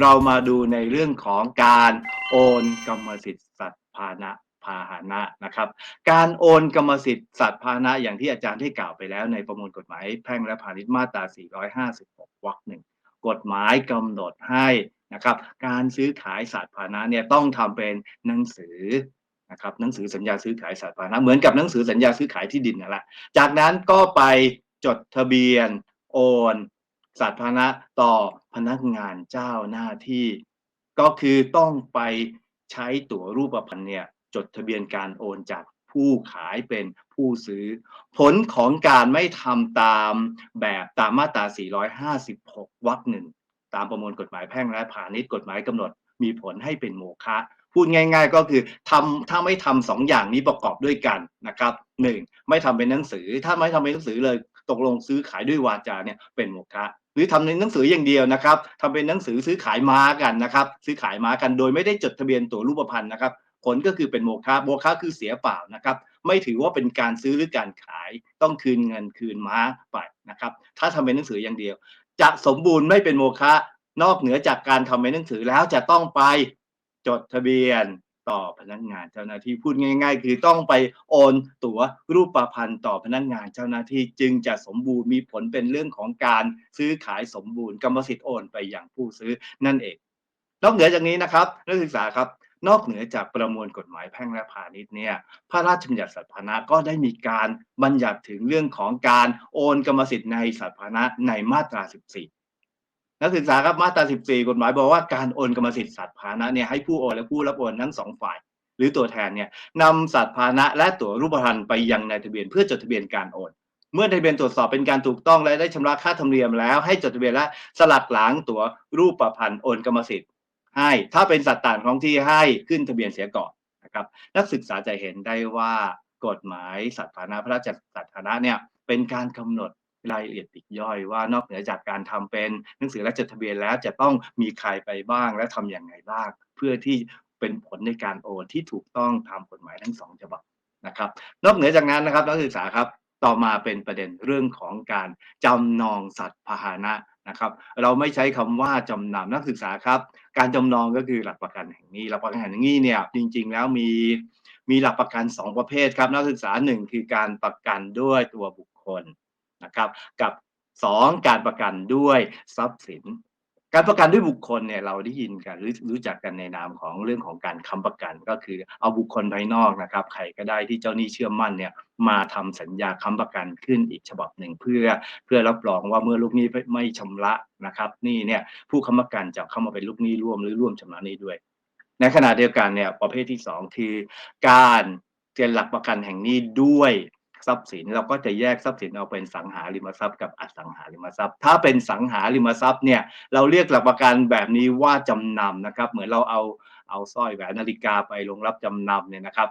เรามาดูในเรื่องของการโอนกรรมสิทธิ์สัตว์พาหนะพาหนะนะครับ การโอนกรรมสิทธิ์สัตว์พาหนะอย่างที่อาจารย์ได้กล่าวไปแล้วในประมวลกฎหมายแพ่งและพาณิชย์มาตรา 456 วรรคหนึ่งกฎหมายกำหนดให้นะครับ การซื้อขายสัตว์พาหนะเนี่ยต้องทำเป็นหนังสือนะครับหนังสือสัญญาซื้อขายสัตว์พาหนะเหมือนกับหนังสือสัญญาซื้อขายที่ดินนั่นแหละจากนั้นก็ไปจดทะเบียนโอน สัตพาหนะต่อพนักงานเจ้าหน้าที่ ก็คือต้องไปใช้ตั๋วรูปพรรณเนี่ยจดทะเบียนการโอนจากผู้ขายเป็นผู้ซื้อ ผลของการไม่ทำตามแบบตามมาตรา 456 วรรคหนึ่งตามประมวลกฎหมายแพ่งและพาณิชย์กฎหมายกำหนด มีผลให้เป็นโมฆะพูดง่าย ๆ ก็คือทำถ้าไม่ทำสองอย่างนี้ประกอบด้วยกันนะครับหนึ่งไม่ทำเป็นหนังสือ ถ้าไม่ทำเป็นหนังสือเลย ตกลงซื้อขายด้วยวาจาเนี่ยเป็นโมฆะ รือทำในหนังสืออย่างเดียวนะครับทำเป็นหนังสือซื้อขายม้ากันนะครับ ซื้อขายม้ากันโดยไม่ได้จดทะเบียนตัวรูปพรรณนะครับ ผลก็คือเป็นโมฆะโมฆะคือเสียเปล่านะครับ ไม่ถือว่าเป็นการซื้อหรือการขายต้องคืนเงินคืนม้าไปนะครับ ถ้าทำเป็นหนังสืออย่างเดียว จะสมบูรณ์ไม่เป็นโมฆะนอกเหนือจากการทำเป็นหนังสือแล้วจะต้องไปจดทะเบียน ต่อพนักงานเจ้าหน้าที่พูดง่าย ๆ คือต้องไปโอนตั๋วรูปประพันธ์ต่อพนักงานเจ้าหน้าที่จึงจะสมบูรณ์มีผลเป็นเรื่องของการซื้อขายสมบูรณ์กรรมสิทธิ์โอนไปอย่างผู้ซื้อนั่นเอง นอกเหนือจากนี้นะครับนักศึกษาครับนอกเหนือจากประมวลกฎหมายแพ่งและพาณิชย์เนี่ย พระราชบัญญัติสัตว์พานะก็ได้มีการบัญญัติถึงเรื่องของการโอนกรรมสิทธิ์ในสัตว์พานะในมาตรา 14 นักศึกษาครับมาตรา 14 กฎหมายบอกว่าการโอนกรรมสิทธิ์สัตว์พาหนะเนี่ยให้ผู้โอนและผู้รับโอนทั้งสองฝ่าย หรือตัวแทนเนี่ยนำสัตว์พาหนะและตั๋วรูปพรรณไปยังนายทะเบียนเพื่อจดทะเบียนการโอน เมื่อทะเบียนตรวจสอบเป็นการถูกต้องและได้ชำระค่าธรรมเนียมแล้วให้จดทะเบียนและสลักหลังตั๋วรูปประพันธ์โอนกรรมสิทธิ์ให้ ถ้าเป็นสัตว์ต่างท้องที่ให้ขึ้นทะเบียนเสียก่อนนะครับ นักศึกษาจะเห็นได้ว่ากฎหมายสัตว์พาหนะพระราชสัตว์พาหนะเนี่ยเป็นการกำหนด รายละเอียดปลีกย่อยว่านอกเหนือจากการทำเป็นหนังสือและจดทะเบียนแล้วจะต้องมีใครไปบ้างและทำอย่างไรบ้าง เพื่อที่เป็นผลในการโอนที่ถูกต้องตามกฎหมายทั้งสองฉบับนะครับ นอกเหนือจากนั้นนะครับนักศึกษาครับต่อมาเป็นประเด็นเรื่องของการจำนองสัตว์พาหนะนะครับ เราไม่ใช้คำว่าจำนำนักศึกษาครับ การจำนองก็คือหลักประกันแห่งนี้ หลักประกันแห่งนี้เนี่ยจริง ๆ แล้วมีมีหลักประกัน 2 ประเภทครับนักศึกษาหนึ่งคือการประกันด้วยตัวบุคคล นะครับกับ 2 การประกันด้วยทรัพย์สิน การประกันด้วยบุคคลเนี่ยเราได้ยินกันหรือรู้จักกันในนามของเรื่องของการค้ำประกัน ก็คือเอาบุคคลภายนอกนะครับใครก็ได้ที่เจ้าหนี้เชื่อมั่นเนี่ยมาทำสัญญาค้ำประกันขึ้นอีกฉบับหนึ่งเพื่อเพื่อรับรองว่าเมื่อลูกหนี้ไม่ชำระนะครับนี่เนี่ยผู้ค้ำประกันจะเข้ามาเป็นลูกหนี้ร่วมหรือร่วมชำระหนี้ด้วย ในขณะเดียวกันเนี่ยประเภทที่ 2 คือ การเซ็นหลักประกันแห่งนี้ด้วย ทรัพย์สิน เราก็จะแยกทรัพย์สินออกเป็นสังหาริมทรัพย์กับอสังหาริมทรัพย์ ถ้าเป็นสังหาริมทรัพย์เนี่ยเราเรียกหลักประกันแบบนี้ว่าจำนำนะครับ เหมือนเราเอาเอาสร้อยแหวนนาฬิกาไปลงรับจำนำเนี่ยนะครับ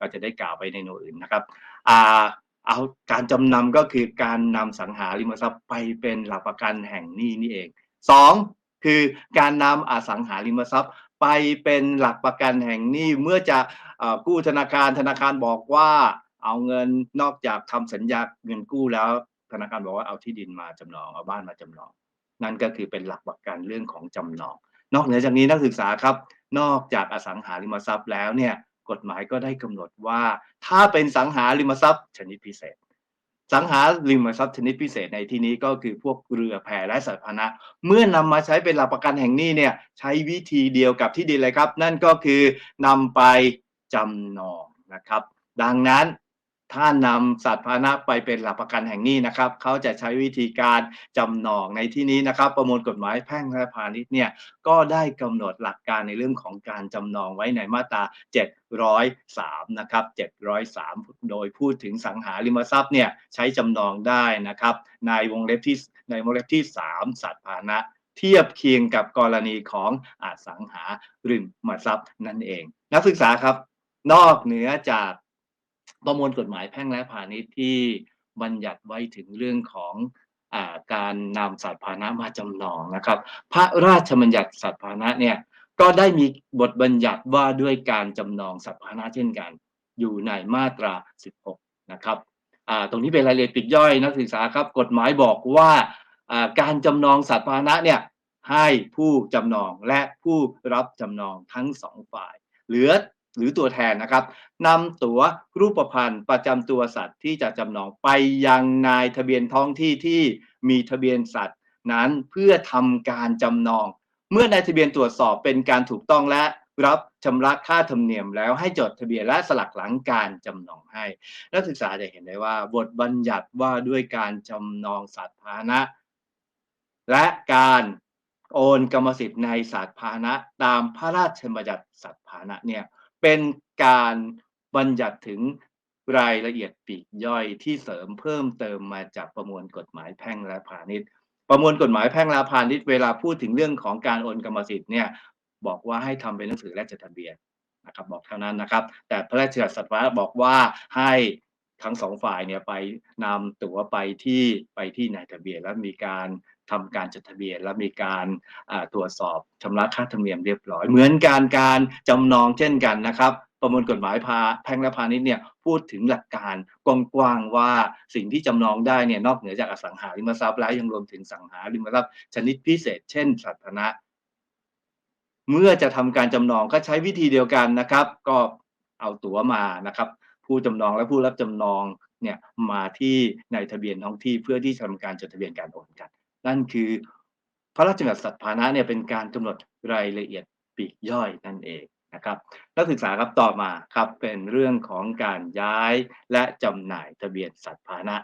ก็จะได้กล่าวไปในหน่วยอื่นนะครับอ่าเอาการจำนำก็คือการนำสังหาริมทรัพย์ไปเป็นหลักประกันแห่งหนี้นี่เองสองคือการนำอสังหาริมทรัพย์ไปเป็นหลักประกันแห่งหนี้เมื่อจะกู้ธนาคารธนาคารบอกว่า เอาเงินนอกจากทำสัญญาเงินกู้แล้ว ธนาคารบอกว่าเอาที่ดินมาจำนองเอาบ้านมาจำนอง นั่นก็คือเป็นหลักประกันเรื่องของจำนอง นอกเหนือจากนี้นักศึกษาครับ นอกจากอสังหาริมทรัพย์แล้วเนี่ยกฎหมายก็ได้กำหนดว่า ถ้าเป็นสังหาริมทรัพย์ ชนิดพิเศษ สังหาริมทรัพย์ชนิดพิเศษในที่นี้ก็คือพวกเรือแพและสัตว์พานะ เมื่อนำมาใช้เป็นหลักประกันแห่งนี้เนี่ยใช้วิธีเดียวกับที่ดินเลยครับ นั่นก็คือนำไปจำนองนะครับ ดังนั้น ถ้านำสัตว์พาหนะไปเป็นหลักประกันแห่งนี้นะครับเขาจะใช้วิธีการจำนองในที่นี้นะครับ ประมวลกฎหมายแพ่งและพาณิชย์เนี่ยก็ได้กำหนดหลักการในเรื่องของการจำนองไว้ในมาตรา 703 นะครับ 703 โดยพูดถึงสังหาริมทรัพย์เนี่ยใช้จำนองได้นะครับ ในวงเล็บที่ในวงเล็บที่ 3 สัตว์พาหนะเทียบเคียงกับกรณีของอาสังหาริมทรัพย์นั่นเอง นักศึกษาครับ นอกเหนือจาก ประมวลกฎหมายแพ่งและพาณิชย์ที่บัญญัติไว้ถึงเรื่องของอการนำสัตว์พาหนะมาจำนองนะครับ พระราชบัญญัติสัตว์พาหนะเนี่ยก็ได้มีบทบัญญัติว่าด้วยการจำนองสัตว์พาหนะเช่นกัน อยู่ในมาตรา 16 นะครับตรงนี้เป็นรายละเอียดปิดย่อยนักศึกษาครับ กฎหมายบอกว่าการจำนองสัตว์พาหนะเนี่ยให้ผู้จำนองและผู้รับจำนองทั้งสองฝ่าย เหลือ หรือตัวแทนนะครับนำตั๋วรูปพรรณประจำตัวสัตว์ที่จะจำนองไปยังนายทะเบียนท้องที่ที่มีทะเบียนสัตว์ นั้นเพื่อทำการจำนอง เมื่อนายทะเบียนตรวจสอบเป็นการถูกต้องและรับชำระค่าธรรมเนียมแล้วให้จดทะเบียนและสลักหลังการจำนองให้ นักศึกษาจะเห็นได้ว่า บทบัญญัติว่าด้วยการจำนองสัตว์พาหนะ และการโอนกรรมสิทธิ์ในสัตว์พาหนะ ตามพระราชบัญญัติสัตว์พาหนะเนี่ย เป็นการบัญญัติถึงรายละเอียดปีกย่อยที่เสริมเพิ่มเติมมาจากประมวลกฎหมายแพ่งและพาณิชย์ ประมวลกฎหมายแพ่งและพาณิชย์เวลาพูดถึงเรื่องของการโอนกรรมสิทธิ์เนี่ยบอกว่าให้ทำเป็นหนังสือและจดทะเบียนนะครับบอกเท่านั้นนะครับ แต่พระราชบัญญัติสัตวะบอกว่าให้ทั้งสองฝ่ายเนี่ยไปนำตั๋วไปที่ไปที่นายทะเบียนแล้วมีการ ทำการจดทะเบียนแล้วมีการตรวจสอบชำระค่าธรรมเนียมเรียบร้อย เหมือนการการจำนองเช่นกันนะครับ ประมวลกฎหมายพาแพ่งและพาณิชย์เนี่ยพูดถึงหลักการกว้างๆว่าสิ่งที่จำนองได้เนี่ยนอกเหนือจากอสังหาริมทรัพย์แล้วยังรวมถึงสังหาริมทรัพย์ชนิดพิเศษ เช่น สัตว์พาหนะ เมื่อจะทำการจำนองก็ใช้วิธีเดียวกันนะครับ ก็เอาตั๋วมานะครับ ผู้จำนองและผู้รับจำนองเนี่ยมาที่ในทะเบียนท้องที่เพื่อที่จะทำการจดทะเบียนการโอนกัน นั่นคือพระราชบัญญัติสัตว์พาหนะเนี่ยเป็นการกำหนดรายละเอียดปีกย่อยนั่นเองนะครับนักศึกษาครับต่อมาครับเป็นเรื่องของการย้ายและจำหน่ายทะเบียนสัตว์พาหนะ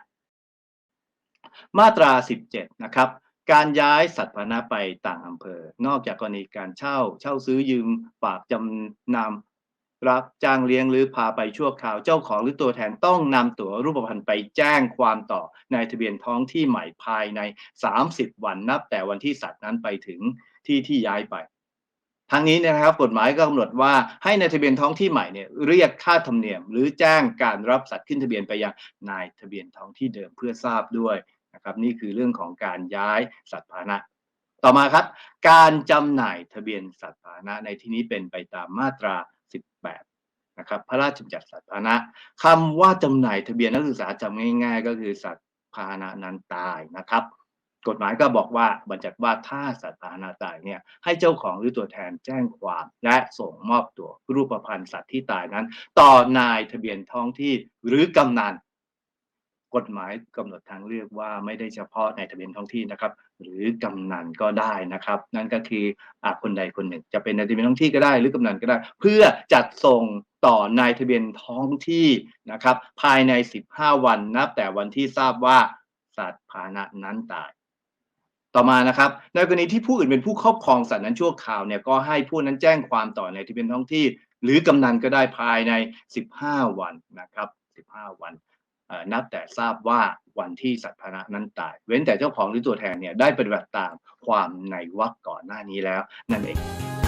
มาตรา 17 นะครับการย้ายสัตว์พาหนะไปต่างอำเภอ นอกจากกรณีการเช่า เช่าซื้อยืมฝากจำนำ รับจ้างเลี้ยงหรือพาไปชั่วคราวเจ้าของหรือตัวแทนต้องนำตั๋วรูปพรรณไปแจ้งความต่อในทะเบียนท้องที่ใหม่ภายใน 30 วันนับ แต่วันที่สัตว์นั้นไปถึงที่ที่ย้ายไปทั้งนี้นะครับกฎหมายก็กำหนดว่าให้ในทะเบียนท้องที่ใหม่เนี่ยเรียกค่าธรรมเนียม หรือแจ้งการรับสัตว์ขึ้นทะเบียนไปยังนายทะเบียนท้องที่เดิมเพื่อทราบด้วยนะครับนี่คือเรื่องของการย้ายสัตว์พาหนะ ต่อมาครับ การจำหน่ายทะเบียนสัตว์พาหนะในที่นี้เป็นไปตามมาตรา 18นะครับ พระราชบัญญัติสัตว์พาหนะคำว่าจำหน่ายทะเบียนนักศึกษาจำง่าย ๆ ก็คือสัตว์พาหนะนั้นตายนะครับ กฎหมายก็บอกว่าบัญญัติว่าถ้าสัตว์พาหนะตายเนี่ยให้เจ้าของหรือตัวแทนแจ้งความและส่งมอบตัวรูปพรรณสัตว์ที่ตายนั้น ต่อนายทะเบียนท้องที่หรือกำนัน กฎหมายกำหนดทางเลือกว่าไม่ได้เฉพาะในทะเบียนท้องที่นะครับ หรือกำนันก็ได้นะครับ นั่นก็คืออคนใดคนหนึ่ง จะเป็นในทะเบียนท้องที่ก็ได้หรือกำนันก็ได้ เพื่อจัดส่งต่อนายทะเบียนท้องที่นะครับ ภายใน 15 วันนับแต่วันที่ทราบว่าสัตว์พาหนะนั้นตาย ต่อมานะครับ ในกรณีที่ผู้อื่นเป็นผู้ครอบครองสัตว์นั้นชั่วคราวเนี่ยก็ให้ผู้นั้นแจ้งความต่อในทะเบียนท้องที่ หรือกำนันก็ได้ภายใน 15 วันนะครับ 15 วัน นับแต่ทราบว่าวันที่สัตว์พาหนะนั้นตาย เว้นแต่เจ้าของหรือตัวแทนเนี่ยได้ปฏิบัติตามความในวรรคก่อนหน้านี้แล้วนั่นเอง